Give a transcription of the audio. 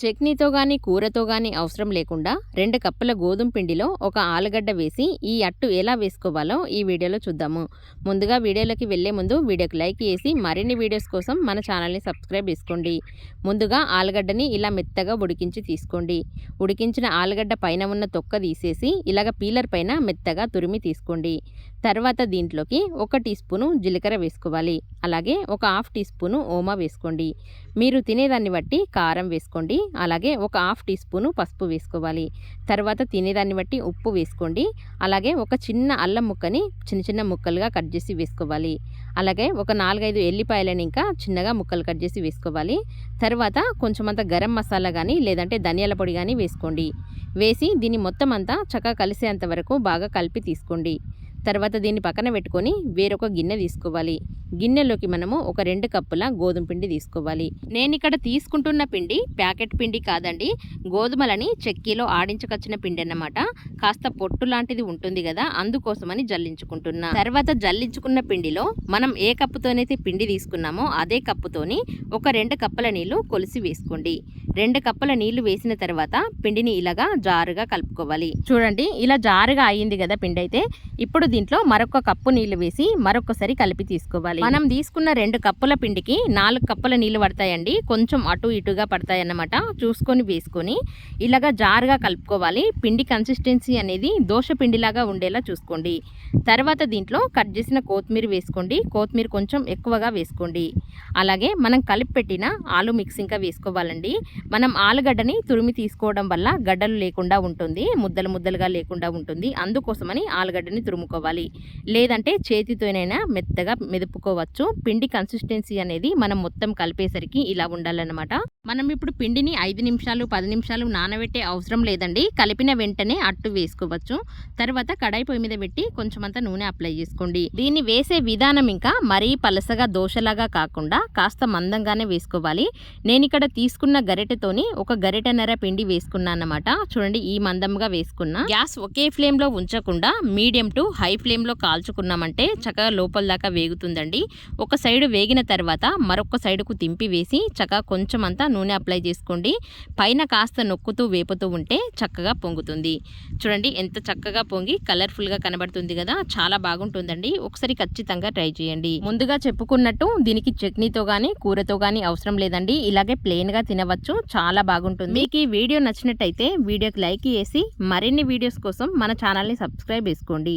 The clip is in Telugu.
చట్నీతో కానీ కూరతో కానీ అవసరం లేకుండా రెండు కప్పుల గోధుమ పిండిలో ఒక ఆలుగడ్డ వేసి ఈ అట్టు ఎలా వేసుకోవాలో ఈ వీడియోలో చూద్దాము. ముందుగా వీడియోలోకి వెళ్ళే ముందు వీడియోకి లైక్ చేసి మరిన్ని వీడియోస్ కోసం మన ఛానల్ని సబ్స్క్రైబ్ చేసుకోండి. ముందుగా ఆలుగడ్డని ఇలా మెత్తగా ఉడికించి తీసుకోండి. ఉడికించిన ఆలుగడ్డ పైన ఉన్న తొక్క తీసేసి ఇలాగ పీలర్ పైన మెత్తగా తురిమి తీసుకోండి. తర్వాత దీంట్లోకి ఒక టీ స్పూను జీలకర్ర వేసుకోవాలి. అలాగే ఒక హాఫ్ టీ స్పూను ఓమా వేసుకోండి. మీరు తినేదాన్ని బట్టి కారం వేసుకోండి. అలాగే ఒక హాఫ్ టీ స్పూను పసుపు వేసుకోవాలి. తర్వాత తినేదాన్ని బట్టి ఉప్పు వేసుకోండి. అలాగే ఒక చిన్న అల్లం ముక్కని చిన్న చిన్న ముక్కలుగా కట్ చేసి వేసుకోవాలి. అలాగే ఒక నాలుగైదు ఎల్లిపాయలని ఇంకా చిన్నగా ముక్కలు కట్ చేసి వేసుకోవాలి. తర్వాత కొంచెం గరం మసాలా కానీ లేదంటే ధనియాల పొడి కానీ వేసుకోండి. వేసి దీన్ని మొత్తం అంతా చక్కగా కలిసేంత వరకు బాగా కలిపి తీసుకోండి. తర్వాత దీన్ని పక్కన పెట్టుకొని వేరొక గిన్నె తీసుకోవాలి. గిన్నెలోకి మనము ఒక రెండు కప్పుల గోధుమ పిండి తీసుకోవాలి. నేను ఇక్కడ తీసుకుంటున్న పిండి ప్యాకెట్ పిండి కాదండి. గోధుమలని చెక్కీలో ఆడించకొచ్చిన పిండి అన్నమాట కాస్త పొట్టు లాంటిది ఉంటుంది కదా అందుకోసమని జల్లించుకుంటున్నా. తర్వాత జల్లించుకున్న పిండిలో మనం ఏ కప్పుతోనైతే పిండి తీసుకున్నామో అదే కప్పుతోని ఒక రెండు కప్పుల నీళ్ళు కొలిసి వేసుకోండి. రెండు కప్పుల నీళ్ళు వేసిన తర్వాత పిండిని ఇలాగా జారుగా కలుపుకోవాలి. చూడండి ఇలా జారుగా అయ్యింది కదా పిండి అయితే ఇప్పుడు దీంట్లో మరొక కప్పు నీళ్ళు వేసి మరొకసారి కలిపి తీసుకోవాలి. మనం తీసుకున్న రెండు కప్పుల పిండికి నాలుగు కప్పుల నీళ్ళు పడతాయండి. కొంచెం అటు ఇటుగా పడతాయి అన్నమాట చూసుకొని వేసుకొని ఇలాగా జారుగా కలుపుకోవాలి. పిండి కన్సిస్టెన్సీ అనేది దోశ పిండిలాగా ఉండేలా చూసుకోండి. తర్వాత దీంట్లో కట్ చేసిన కొత్తిమీర వేసుకోండి. కొత్తిమీర కొంచెం ఎక్కువగా వేసుకోండి. అలాగే మనం కలిపి పెట్టిన ఆలు మిక్స్ ఇంకా వేసుకోవాలండి. మనం ఆలుగడ్డని తురిమి తీసుకోవడం వల్ల గడ్డలు లేకుండా ఉంటుంది. ముద్దలు ముద్దలుగా లేకుండా ఉంటుంది. అందుకోసమని ఆలుగడ్డని తురుముకోవాలి. లేదంటే చేతితోనైనా మెత్తగా మెదుపుకోవచ్చు. పిండి కన్సిస్టెన్సీ అనేది మనం మొత్తం కలిపేసరికి ఇలా ఉండాలన్నమాట. మనం ఇప్పుడు పిండిని ఐదు నిమిషాలు పది నిమిషాలు నానబెట్టే అవసరం లేదండి. కలిపిన వెంటనే అట్టు వేసుకోవచ్చు. తర్వాత కడాయి పొయ్యి మీద పెట్టి కొంచెం అంత నూనె అప్లై చేసుకోండి. దీన్ని వేసే విధానం ఇంకా మరీ పలసగా దోశలాగా కాకుండా కాస్త మందంగానే వేసుకోవాలి. నేను ఇక్కడ తీసుకున్న గరిటెతోని ఒక గరిటెన్నర పిండి వేసుకున్నా అన్నమాట చూడండి ఈ మందంగా వేసుకున్నా. గ్యాస్ ఒకే ఫ్లేమ్లో ఉంచకుండా మీడియం టు హై హై ఫ్లేమ్లో కాల్చుకున్నామంటే చక్కగా లోపల దాకా వేగుతుందండి. ఒక సైడ్ వేగిన తర్వాత మరొక సైడ్కు తింపి వేసి చక్కగా కొంచెం అంతా నూనె అప్లై చేసుకోండి. పైన కాస్త నొక్కుతూ వేపుతూ ఉంటే చక్కగా పొంగుతుంది. చూడండి ఎంత చక్కగా పొంగి కలర్ఫుల్గా కనబడుతుంది కదా! చాలా బాగుంటుందండి. ఒకసారి ఖచ్చితంగా ట్రై చేయండి. ముందుగా చెప్పుకున్నట్టు దీనికి చట్నీతో కానీ కూరతో కానీ అవసరం లేదండి. ఇలాగే ప్లెయిన్గా తినవచ్చు. చాలా బాగుంటుంది. మీకు ఈ వీడియో నచ్చినట్టయితే వీడియోకి లైక్ చేసి మరిన్ని వీడియోస్ కోసం మన ఛానల్ని సబ్స్క్రైబ్ చేసుకోండి.